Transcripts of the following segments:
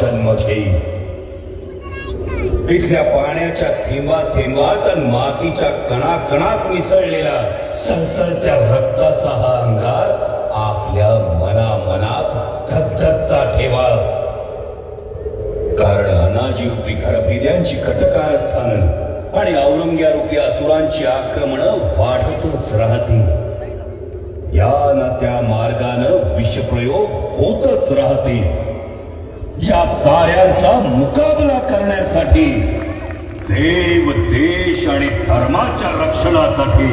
जन्म घेईल इथल्या पाण्याच्या थेंबा थेंबात आणि मातीच्या कणा कणात मिसळलेला सळसळत्या रक्ताचा हा अंगार आपल्या मना मनात धकधकता ठेवा. कारण अनाजी रूपी घरभेद्यांची कटकारस्थान आणि औरंग्या रूपी असुरांची आक्रमण वाढतच राहतील. या ना त्या मार्गानं विषप्रयोग होतच राहतील. या साऱ्यांचा मुकाबला करण्यासाठी देव देश आणि धर्माच्या रक्षणासाठी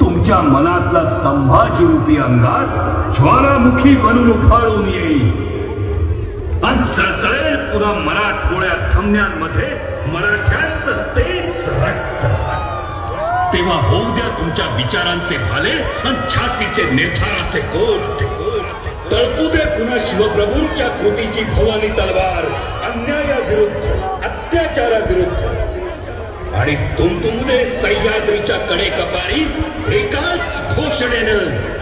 तुमच्या मनातला संभाजी रूपी अंगार ज्वालामुखी बनून उफाळून येईल. आणि सळसळेल पुन्हा मराठमोळ्या थमण्यांमध्ये मराठ्यांचं तेच रक्त. तेव्हा होऊ द्या तुमच्या विचारांचे भाले आणि छातीचे निर्धाराचे कोर तळपू दे पुन्हा शिवप्रभूंच्या कोटीची भवानी तलवार अन्यायाविरुद्ध अत्याचाराविरुद्ध. आणि तुमतुमुदे सह्याद्रीच्या कडे कपारी एकाच घोषणेनं